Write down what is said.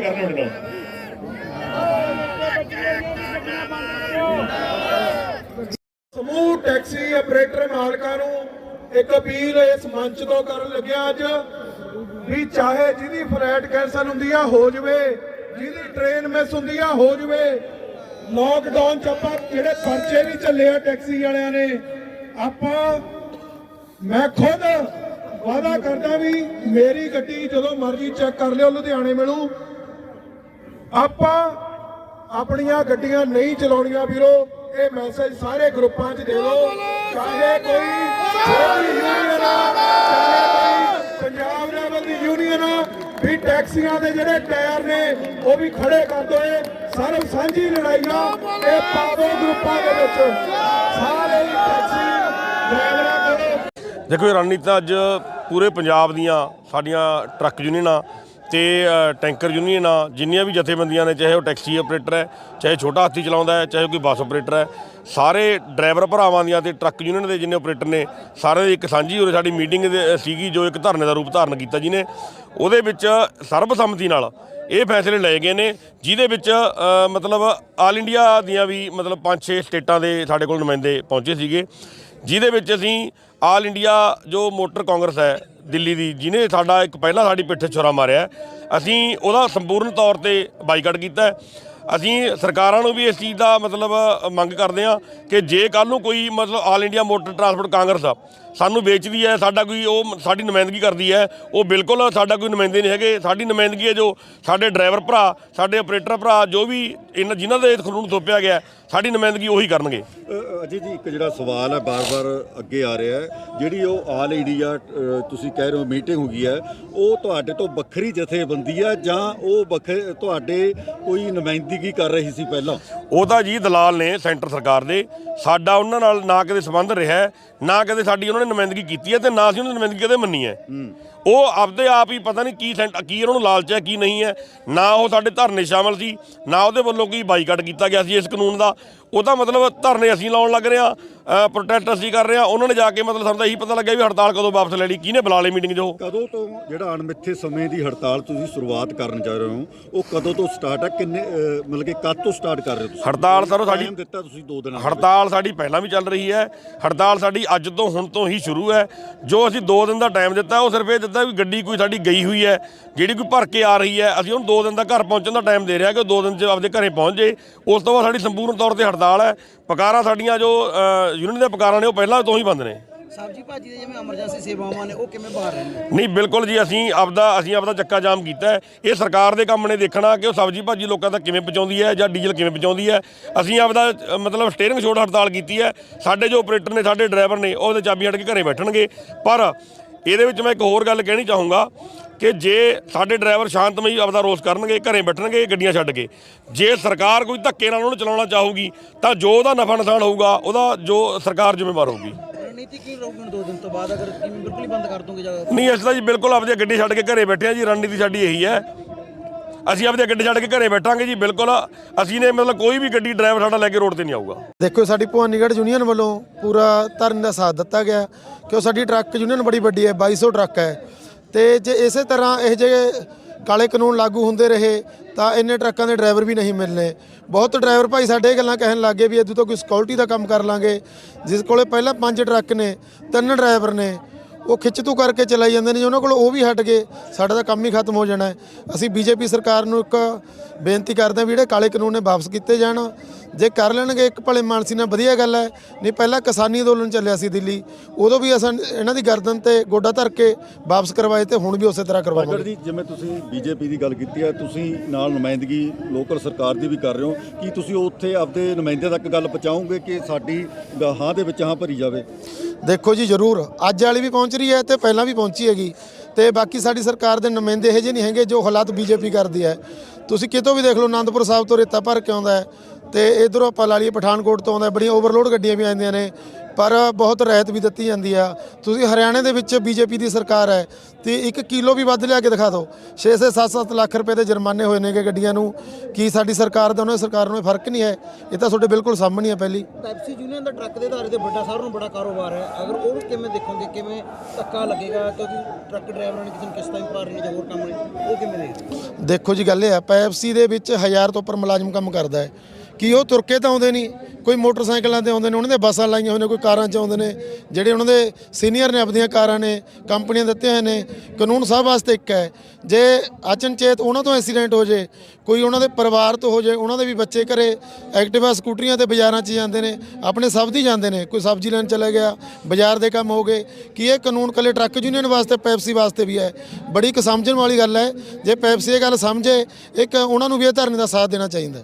ਸਾਂਝ ਕਰਨਾ ਸਮੂਹ ਟੈਕਸੀ ਆਪਰੇਟਰ ਮਾਲਕਾਂ ਨੂੰ ਇੱਕ ਅਪੀਲ ਇਸ ਮੰਚ ਤੋਂ ਕਰਨ ਲੱਗਿਆ ਅੱਜ ਵੀ ਚਾਹੇ ਜਿਹਦੀ ਫਲਾਈਟ ਕੈਂਸਲ ਹੁੰਦੀ ਆ, ਹੋ ਜਵੇ, ਜਿਹਦੀ ਟ੍ਰੇਨ ਮਿਸ ਹੁੰਦੀ ਆ, ਹੋ ਜਵੇ ਲੋਕਡਾਊਨ ਚ ਆਪਾਂ ਜਿਹੜੇ ਪਰਚੇ ਵੀ ਚੱਲੇ ਆ ਟੈਕਸੀ ਵਾਲਿਆਂ ਨੇ, ਆਪਾਂ, ਮੈਂ ਖੁਦ ਵਾਅਦਾ ਕਰਦਾ ਵੀ ਮੇਰੀ ਗੱਡੀ ਜਦੋਂ ਮਰਜ਼ੀ ਚੈੱਕ ਕਰ ਲਿਓ, ਲੁਧਿਆਣੇ ਮਿਲੂ ਆਪਾਂ ਆਪਣੀਆਂ ਗੱਡੀਆਂ ਨਹੀਂ ਚਲਾਉਣੀਆਂ ਵੀਰੋ, ਇਹ ਮੈਸੇਜ ਸਾਰੇ ਗਰੁੱਪਾਂ 'ਚ ਦੇ ਦਿਓ। ਚਾਹੇ ਕੋਈ ਯੂਨੀਅਨ ਆ, ਚਾਹੇ ਕੋਈ ਪੰਜਾਬ ਲੈਵਲ ਦੀ ਯੂਨੀਅਨ ਆ, ਵੀ ਟੈਕਸੀਆਂ ਦੇ ਜਿਹੜੇ ਟਾਇਰ ਨੇ, ਉਹ ਵੀ ਖੜੇ ਕਰ ਦੋ ਇਹ ਸਰਵ ਸਾਂਝੀ ਲੜਾਈ ਇਹ ਪਾਵੋ ਗਰੁੱਪਾਂ ਦੇ ਵਿੱਚ। ਸਾਰੇ ਟੈਕਸੀ ਡਰਾਈਵਰਾਂ ਕੋਲੋਂ। ਦੇਖੋ ਇਹ ਰਣਨੀਤੀ ਅੱਜ ਪੂਰੇ ਪੰਜਾਬ ਦੀਆਂ ਸਾਡੀਆਂ ਟਰੱਕ ਯੂਨੀਅਨਾਂ ਤੇ ਟੈਂਕਰ ਯੂਨੀਅਨ ਆ, ਜਿੰਨੀਆਂ ਵੀ ਜਥੇਬੰਦੀਆਂ ਨੇ, ਚਾਹੇ ਉਹ ਟੈਕਸੀ ਆਪਰੇਟਰ ਹੈ, ਚਾਹੇ ਛੋਟਾ ਹਾਥੀ ਚਲਾਉਂਦਾ ਹੈ, ਚਾਹੇ ਕੋਈ ਬੱਸ ਆਪਰੇਟਰ ਹੈ, ਸਾਰੇ ਡਰਾਈਵਰ ਭਰਾਵਾਂ ਦੀਆਂ ਤੇ ਟਰੱਕ ਯੂਨੀਅਨ ਦੇ ਜਿੰਨੇ ਆਪਰੇਟਰ ਨੇ ਸਾਰੇ ਦੀ ਇੱਕ ਸਾਂਝੀ ਉਰੇ ਸਾਡੀ ਮੀਟਿੰਗ ਦੇ- ਸੀਗੀ, ਜੋ ਇੱਕ ਧਰਨੇ ਦਾ ਰੂਪ ਧਾਰਨ ਕੀਤਾ ਜਿਹਨੇ ਉਹਦੇ ਵਿੱਚ ਸਰਬਸੰਮਤੀ ਨਾਲ ਇਹ ਫੈਸਲੇ ਲਏ ਗਏ ਨੇ, ਜਿਹਦੇ ਵਿੱਚ ਮਤਲਬ ਆਲ ਇੰਡੀਆ ਦੀਆਂ ਵੀ ਮਤਲਬ ਪੰਜ ਛੇ ਸਟੇਟਾਂ ਦੇ ਸਾਡੇ ਕੋਲ ਨੁਮਾਇੰਦੇ ਪਹੁੰਚੇ ਸੀਗੇ। ਜਿਹਦੇ ਵਿੱਚ ਅਸੀਂ ਆਲ ਇੰਡੀਆ ਜੋ ਮੋਟਰ ਕਾਂਗਰਸ ਹੈ ਦਿੱਲੀ ਦੀ, ਜਿਹਨੇ ਸਾਡਾ ਇੱਕ ਪਹਿਲਾਂ ਸਾਡੀ ਪਿੱਠ ਛੁਰਾ ਮਾਰਿਆ ਅਸੀਂ ਉਹਦਾ ਸੰਪੂਰਨ ਤੌਰ ਤੇ ਬਾਈਕਾਟ ਕੀਤਾ ਅਸੀਂ ਸਰਕਾਰਾਂ ਨੂੰ ਵੀ ਇਸ ਚੀਜ਼ ਦਾ ਮਤਲਬ ਮੰਗ ਕਰਦੇ ਹਾਂ ਕਿ ਜੇ ਕੱਲ ਨੂੰ ਕੋਈ ਮਤਲਬ all India motor transport Congress ਆ, ਸਾਨੂੰ ਵੇਚਦੀ ਹੈ, ਸਾਡਾ ਕੋਈ ਉਹ ਸਾਡੀ ਨੁਮਾਇੰਦਗੀ ਕਰਦੀ ਹੈ, ਉਹ ਬਿਲਕੁਲ ਸਾਡਾ ਕੋਈ ਨੁਮਾਇੰਦੇ ਨਹੀਂ ਹੈਗੇ। ਸਾਡੀ ਨੁਮਾਇੰਦਗੀ ਹੈ ਜੋ ਸਾਡੇ ਡਰਾਈਵਰ ਭਰਾ, ਸਾਡੇ ਆਪਰੇਟਰ ਭਰਾ, ਜੋ ਵੀ ਇਹਨਾਂ ਜਿਨ੍ਹਾਂ ਦੇ ਕਾਨੂੰਨ ਥੋਪਿਆ ਗਿਆ, ਸਾਡੀ ਨੁਮਾਇੰਦਗੀ ਉਹੀ ਕਰਨਗੇ। ਅਜੇ ਜੀ ਇੱਕ ਜਿਹੜਾ ਸਵਾਲ ਹੈ, ਬਾਰ-ਬਾਰ ਅੱਗੇ ਆ ਰਿਹਾ ਹੈ, ਜਿਹੜੀ ਉਹ ਆਲ ਇੰਡੀਆ ਤੁਸੀਂ ਕਹਿ ਰਹੇ ਹੋ ਮੀਟਿੰਗ ਹੋ ਗਈ ਹੈ, ਉਹ ਤੁਹਾਡੇ ਤੋਂ ਵੱਖਰੀ ਜਥੇਬੰਦੀ ਹੈ ਜਾਂ ਉਹ ਵੱਖਰੇ, ਤੁਹਾਡੇ ਕੋਈ ਨੁਮਾਇੰਦਗੀ ਕਰ ਰਹੀ ਸੀ ਪਹਿਲਾਂ? ਉਹ ਤਾਂ ਜੀ ਦਲਾਲ ਨੇ ਸੈਂਟਰ ਸਰਕਾਰ ਦੇ ਸਾਡਾ ਉਹਨਾਂ ਨਾਲ ਨਾ ਕਦੇ ਸੰਬੰਧ ਰਿਹਾ ਹੈ, ਨਾ ਕਦੇ ਸਾਡੀ ਉਹਨਾਂ ਨੇ ਨੁਮਾਇੰਦਗੀ ਕੀਤੀ ਹੈ ਤੇ ਨਾ ਅਸੀਂ ਉਹਨਾਂ ਦੀ ਨੁਮਾਇੰਦਗੀ ਕਦੇ ਮੰਨੀ ਹੈ। ਉਹ ਆਪਦੇ ਆਪ ਹੀ ਪਤਾ ਨਹੀਂ ਕੀ ਸੈਂਟ ਕੀ ਉਹਨਾਂ ਨੂੰ ਲਾਲਚ ਹੈ ਕੀ ਨਹੀਂ ਹੈ। ਨਾ ਉਹ ਸਾਡੇ ਧਰਨੇ ਸ਼ਾਮਲ ਸੀ ਨਾ ਉਹਦੇ ਵੱਲੋਂ ਕੋਈ ਬਾਈਕਾਟ ਕੀਤਾ ਗਿਆ ਸੀ ਇਸ ਕਾਨੂੰਨ ਦਾ। ਉਹਦਾ ਮਤਲਬ ਧਰਨੇ ਅਸੀਂ ਲਾਉਣ ਲੱਗ ਰਹੇ ਹਾਂ ਪ੍ਰੋਟੈਸਟ ਅਸੀਂ ਕਰ ਰਹੇ ਹਾਂ। ਉਹਨਾਂ ਨੇ ਜਾ ਕੇ ਮਤਲਬ ਸਾਨੂੰ ਤਾਂ ਇਹੀ ਪਤਾ ਲੱਗਿਆ ਵੀ ਹੜਤਾਲ ਕਦੋਂ ਵਾਪਸ ਲੈ ਲਈ ਕਿਹਨੇ ਬੁਲਾ ਲਈ ਮੀਟਿੰਗ ਜੋ ਕਦੋਂ ਤੋਂ ਜਿਹੜਾ ਅਣਮਿੱਥੇ ਸਮੇਂ ਦੀ ਹੜਤਾਲ ਤੁਸੀਂ ਸ਼ੁਰੂਆਤ ਕਰਨ ਜਾ ਰਹੇ ਹੋ ਉਹ ਕਦੋਂ ਤੋਂ ਸਟਾਰਟ ਹੈ? ਕਿੰਨੇ ਮਤਲਬ ਕਿ ਕਦ ਤੋਂ ਸਟਾਰਟ ਕਰ ਰਹੇ ਹੋ ਤੁਸੀਂ? ਹੜਤਾਲ ਸਰ ਉਹ ਸਾਡੀ Time ਦਿੱਤਾ ਤੁਸੀਂ 2 ਦਿਨਾਂ ਦਾ। ਹੜਤਾਲ ਸਾਡੀ ਪਹਿਲਾਂ ਵੀ ਚੱਲ ਰਹੀ ਹੈ। ਹੜਤਾਲ ਸਾਡੀ ਅੱਜ ਤੋਂ ਹੁਣ ਤੋਂ ਹੀ ਸ਼ੁਰੂ ਹੈ। ਜੋ ਅਸੀਂ 2 ਦਿਨ ਦਾ ਟਾਈਮ ਦਿੱਤਾ ਉਹ ਸਿਰਫ ਇਹ ਦਿੱਤਾ ਵੀ ਗੱਡੀ ਕੋਈ ਸਾਡੀ ਗਈ ਹੋਈ ਹੈ ਜਿਹੜੀ ਕੋਈ ਭਰ ਕੇ ਆ ਰਹੀ ਹੈ ਅਸੀਂ ਉਹਨੂੰ 2 ਦਿਨ ਦਾ ਘਰ ਪਹੁੰਚਣ ਦਾ ਟਾਈਮ ਦੇ ਰਿਹਾ ਕਿ 2 ਦਿਨ 'ਚ ਆਪਦੇ ਘਰੇ ਪਹੁੰਚ ਜੇ। ਉਸ ਤੋਂ ਬਾਅਦ ਸਾਡੀ ਸੰਪੂਰਨ ਤੌਰ ਤੇ ਹੜਤਾਲ ਹੈ। ਪਕਾਰਾਂ ਸਾਡੀਆਂ ਜੋ ਯੂਨੀਅਨ ਦੇ ਪਕਾਰਾਂ ਨੇ ਉਹ ਪਹਿਲਾਂ ਤੋਂ ਹੀ ਬੰਦ ਨੇ। ਸਬਜੀ ਭਾਜੀ ਦੇ ਜਿਵੇਂ ਐਮਰਜੈਂਸੀ ਸੇਵਾਵਾਂ ਨੇ ਉਹ ਕਿਵੇਂ ਬਾਹਰ ਰਹੇ ਨੇ ਨਹੀਂ ਬਿਲਕੁਲ ਜੀ ਅਸੀਂ ਆਪਦਾ ਅਸੀਂ ਆਪਦਾ ਚੱਕਾ ਜਾਮ ਕੀਤਾ ਇਹ ਸਰਕਾਰ ਦੇ ਕੰਮ ਨੇ ਦੇਖਣਾ ਕਿ ਉਹ ਸਬਜ਼ੀ ਭਾਜੀ ਲੋਕਾਂ ਤੱਕ ਕਿਵੇਂ ਪਹੁੰਚਾਉਂਦੀ ਹੈ ਜਾਂ ਡੀਜ਼ਲ ਕਿਵੇਂ ਪਹੁੰਚਾਉਂਦੀ ਹੈ। ਅਸੀਂ ਆਪਦਾ ਮਤਲਬ ਸਟੀਅਰਿੰਗ ਛੋੜ ਹੜਤਾਲ ਕੀਤੀ ਹੈ। ਸਾਡੇ ਜੋ ਆਪਰੇਟਰ ਨੇ ਸਾਡੇ ਡਰਾਈਵਰ ਨੇ ਉਹ ਉਹਦੇ ਚਾਬੀ ਛੱਡ ਕੇ ਘਰੇ ਬੈਠਣਗੇ। ਪਰ ਇਹਦੇ ਵਿੱਚ ਮੈਂ ਇੱਕ ਹੋਰ ਗੱਲ ਕਹਿਣੀ ਚਾਹੂੰਗਾ ਕਿ ਜੇ ਸਾਡੇ ਡਰਾਈਵਰ ਸ਼ਾਂਤਮਈ ਆਪਦਾ ਰੋਸ ਕਰਨਗੇ ਘਰੇ ਬੈਠਣਗੇ ਗੱਡੀਆਂ ਛੱਡ ਕੇ ਜੇ ਸਰਕਾਰ ਕੋਈ ਧੱਕੇ ਨਾਲ ਉਹਨੂੰ ਚਲਾਉਣਾ ਚਾਹੂਗੀ ਤਾਂ ਜੋ ਉਹਦਾ ਨਫਾ ਨੁਕਸਾਨ ਹੋਊਗਾ ਉਹਦਾ ਜੋ ਸਰਕਾਰ ਜ਼ਿੰਮੇਵਾਰ ਹੋਊਗੀ। ਰਣਨੀਤੀ ਕੀ ਰਹੂਗੀ ਦੋ ਦਿਨ ਤੋਂ ਬਾਅਦ? ਅਗਰ ਬਿਲਕੁਲ ਹੀ ਬੰਦ ਕਰ ਦੋਗੇ ਜਾਂ ਨਹੀਂ ਤਾਂ ਜੀ ਬਿਲਕੁਲ ਆਪਦੀ ਗੱਡੀ ਛੱਡ ਕੇ ਘਰੇ ਬੈਠੇ ਆ ਜੀ ਰਣਨੀਤੀ ਸਾਡੀ ਇਹੀ ਹੈ। ਅਸੀਂ ਆਪਦੇ ਗੱਡੀ ਛੱਡ ਕੇ ਘਰੇ ਬੈਠਾਂਗੇ ਜੀ, ਬਿਲਕੁਲ। ਅਸੀਂ ਨੇ ਮਤਲਬ ਕੋਈ ਵੀ ਗੱਡੀ ਡਰਾਈਵਰ ਸਾਡਾ ਲੈ ਕੇ ਰੋਡ ਤੇ ਨਹੀਂ ਆਊਗਾ। ਦੇਖੋ ਸਾਡੀ ਭਵਾਨੀਗੜ੍ਹ ਯੂਨੀਅਨ ਵੱਲੋਂ ਪੂਰਾ ਧਰਨ ਦਾ ਸਾਥ ਦਿੱਤਾ ਗਿਆ ਕਿਉਂ ਸਾਡੀ ਟਰੱਕ ਯੂਨੀਅਨ ਬੜੀ ਵੱਡੀ ਹੈ 2200 ਟਰੱਕ ਹੈ। ਤੇ ਜੇ ਇਸੇ ਤਰ੍ਹਾਂ ਇਹ ਜੇ ਕਾਲੇ ਕਾਨੂੰਨ ਲਾਗੂ ਹੁੰਦੇ ਰਹੇ, ਤਾਂ ਇੰਨੇ ਟਰੱਕਾਂ ਦੇ ਡਰਾਈਵਰ ਵੀ ਨਹੀਂ ਮਿਲਨੇ ਬਹੁਤ ਡਰਾਈਵਰ ਭਾਈ ਸਾਡੇ ਇਹ ਗੱਲਾਂ ਕਹਿਣ ਲੱਗੇ ਵੀ ਇਦੋਂ ਤੋਂ ਕੋਈ ਸਿਕਿਉਰਿਟੀ ਦਾ ਕੰਮ ਕਰ ਲਾਂਗੇ। ਜਿਸ ਕੋਲੇ ਪਹਿਲਾਂ ਪੰਜ ਟਰੱਕ ਨੇ, ਤਿੰਨ ਡਰਾਈਵਰ ਨੇ ਉਹ ਖਿੱਚ ਤੂ ਕਰਕੇ ਚਲਾਈ ਜਾਂਦੇ ਨੇ ਜੇ ਉਹਨਾਂ ਕੋਲ ਉਹ ਵੀ ਹਟ ਗਏ। ਸਾਡਾ ਤਾਂ ਕੰਮ ਹੀ ਖਤਮ ਹੋ ਜਾਣਾ ਅਸੀਂ ਬੀਜੇਪੀ ਸਰਕਾਰ ਨੂੰ ਇੱਕ ਬੇਨਤੀ ਕਰਦੇ ਹਾਂ ਵੀ ਜਿਹੜੇ ਕਾਲੇ ਕਾਨੂੰਨ ਨੇ ਵਾਪਸ ਕੀਤੇ ਜਾਣ। ਜੇ ਕਰ ਲੈਣਗੇ ਇੱਕ ਭਲੇ ਮਾਨਸੀ ਨਾਲ ਵਧੀਆ ਗੱਲ ਹੈ। ਨਹੀਂ ਪਹਿਲਾਂ ਕਿਸਾਨੀ ਅੰਦੋਲਨ ਚੱਲਿਆ ਸੀ ਦਿੱਲੀ। ਉਦੋਂ ਵੀ ਅਸਾਂ ਇਹਨਾਂ ਦੀ ਗਰਦਨ ਤੇ ਗੋਡਾ ਧਰ ਕੇ ਵਾਪਸ ਕਰਵਾਏ ਤੇ ਹੁਣ ਵੀ ਉਸੇ ਤਰ੍ਹਾਂ ਕਰਵਾਵਾਂਗੇ ਜੀ ਜਿਵੇਂ ਤੁਸੀਂ ਬੀਜੇਪੀ ਦੀ ਗੱਲ ਕੀਤੀ ਹੈ ਤੁਸੀਂ ਨਾਲ ਨੁਮਾਇੰਦਗੀ ਲੋਕਲ ਸਰਕਾਰ ਦੀ ਵੀ ਕਰ ਰਹੇ ਹੋ। ਕੀ ਤੁਸੀਂ ਉੱਥੇ ਆਪਦੇ ਨੁਮਾਇੰਦੇ ਤੱਕ ਗੱਲ ਪਹੁੰਚਾਓਗੇ ਕਿ ਸਾਡੀ ਹਾਂ ਦੇ ਵਿੱਚ ਹਾਂ ਭਰੀ ਜਾਵੇ? ਦੇਖੋ ਜੀ, ਜ਼ਰੂਰ। ਅੱਜ ਵਾਲੀ ਵੀ ਪਹੁੰਚ ਰਹੀ ਹੈ ਤੇ ਪਹਿਲਾਂ ਵੀ ਪਹੁੰਚੀ ਹੈਗੀ। ਤੇ ਬਾਕੀ ਸਾਡੀ ਸਰਕਾਰ ਦੇ ਨੁਮਾਇੰਦੇ ਇਹੋ ਜਿਹੇ ਨਹੀਂ ਹੈਗੇ ਜੋ ਹਾਲਾਤ ਬੀਜੇਪੀ ਕਰਦੀ ਹੈ। ਤੁਸੀਂ ਕਿਤੋਂ ਵੀ ਦੇਖ ਲਓ ਆਨੰਦਪੁਰ ਸਾਹਿਬ ਤੋਂ ਰੇਤਾ ਭਰ ਕੇ ਆਉਂਦਾ ਹੈ ਤੇ ਇਧਰੋਂ ਆਪਾਂ ਲਾ ਲਈਏ ਪਠਾਨਕੋਟ ਤੋਂ ਆਉਂਦਾ ਬੜੀਆਂ ਓਵਰਲੋਡ ਗੱਡੀਆਂ ਵੀ ਆਉਂਦੀਆਂ ਨੇ। ਪਰ ਬਹੁਤ ਰਿਆਇਤ ਵੀ ਦਿੱਤੀ ਜਾਂਦੀ ਆ। ਤੁਸੀਂ ਹਰਿਆਣੇ ਦੇ ਵਿੱਚ ਬੀਜੇਪੀ ਦੀ ਸਰਕਾਰ ਹੈ ਤੇ 1 ਕਿਲੋ ਵੀ ਵੱਧ ਲਿਆ ਕੇ ਦਿਖਾ ਦਿਓ। 6-6 7-7 ਲੱਖ ਰੁਪਏ ਦੇ ਜੁਰਮਾਨੇ ਹੋਏ ਨੇਗੇ ਗੱਡੀਆਂ ਨੂੰ। ਕੀ ਸਾਡੀ ਸਰਕਾਰ ਦਾ ਉਹਨਾਂ ਦੀ ਸਰਕਾਰ ਨੂੰ ਫ਼ਰਕ ਨਹੀਂ ਹੈ? ਇਹ ਤਾਂ ਤੁਹਾਡੇ ਬਿਲਕੁਲ ਸਾਹਮਣੇ ਹੈ ਪਹਿਲੀ। ਪੈਪਸੀ ਯੂਨੀਅਨ ਦਾ ਟਰੱਕ ਦੇ ਆਧਾਰੇ ਤੇ ਵੱਡਾ ਸਾਰਿਆਂ ਨੂੰ ਬੜਾ ਕਾਰੋਬਾਰ ਹੈ। ਅਗਰ ਉਹ ਕਿਵੇਂ ਦੇਖੋਗੇ ਕਿਵੇਂ ਧੱਕਾ ਲੱਗੇਗਾ? ਕਿਉਂਕਿ ਟਰੱਕ ਡਰਾਈਵਰਾਂ ਨੇ ਕਿਸੇ ਨੂੰ ਕਿਸ਼ਤਾਂ ਵੀ ਭਰ ਰਹੀਆਂ ਜਾਂ ਹੋਰ ਕੰਮ ਨੇ ਉਹ ਕਿਵੇਂ ਦੇਖੋ ਜੀ ਗੱਲ ਇਹ ਹੈ ਪੈਪਸੀ ਦੇ ਵਿੱਚ ਹਜ਼ਾਰ ਤੋਂ ਉੱਪਰ ਮੁਲਾਜ਼ਮ ਕੰਮ ਕਰਦਾ ਹੈ। ਕਿ ਉਹ ਤੁਰ ਕੇ ਤਾਂ ਆਉਂਦੇ ਨਹੀਂ? ਕੋਈ ਮੋਟਰਸਾਈਕਲਾਂ ਤੇ ਆਉਂਦੇ ਨੇ, ਉਹਨਾਂ ਦੇ ਬੱਸਾਂ ਲਾਈਆਂ ਹੋਈਆਂ ਨੇ, ਕੋਈ ਕਾਰਾਂ 'ਚ ਆਉਂਦੇ ਨੇ। ਜਿਹੜੇ ਉਹਨਾਂ ਦੇ ਸੀਨੀਅਰ ਨੇ ਆਪਣੀਆਂ ਕਾਰਾਂ ਨੇ, ਕੰਪਨੀਆਂ ਦਿੱਤੇ ਹੋਏ ਨੇ, ਕਾਨੂੰਨ ਸਭ ਵਾਸਤੇ ਇੱਕ ਹੈ। ਜੇ ਅਚਨਚੇਤ ਉਹਨਾਂ ਤੋਂ ਐਕਸੀਡੈਂਟ ਹੋ ਜੇ, ਕੋਈ ਉਹਨਾਂ ਦੇ ਪਰਿਵਾਰ ਤੋਂ ਹੋ ਜੇ, ਉਹਨਾਂ ਦੇ ਵੀ ਬੱਚੇ ਘਰੇ ਐਕਟਿਵਾ, ਸਕੂਟਰੀਆਂ ਤੇ ਬਾਜ਼ਾਰਾਂ 'ਚ ਜਾਂਦੇ ਨੇ, ਆਪਣੇ ਸਭ ਦੀ ਜਾਂਦੇ ਨੇ, ਕੋਈ ਸਬਜ਼ੀ ਲੈਣ ਚਲਾ ਗਿਆ, ਬਾਜ਼ਾਰ ਦੇ ਕੰਮ ਹੋ ਗਏ, ਕੀ ਇਹ ਕਾਨੂੰਨ ਕੱਲੇ ਟਰੱਕ ਯੂਨੀਅਨ ਵਾਸਤੇ, ਪੈਪਸੀ ਵਾਸਤੇ ਵੀ ਹੈ? ਬੜੀ ਇੱਕ ਸਮਝਣ ਵਾਲੀ ਗੱਲ ਹੈ। ਜੇ ਪੈਪਸੀ ਇਹ ਗੱਲ ਸਮਝੇ, ਇੱਕ ਉਹਨਾਂ ਨੂੰ ਵੀ ਇਹ ਧਰਨੇ ਦਾ ਸਾਥ ਦੇਣਾ ਚਾਹੀਦਾ।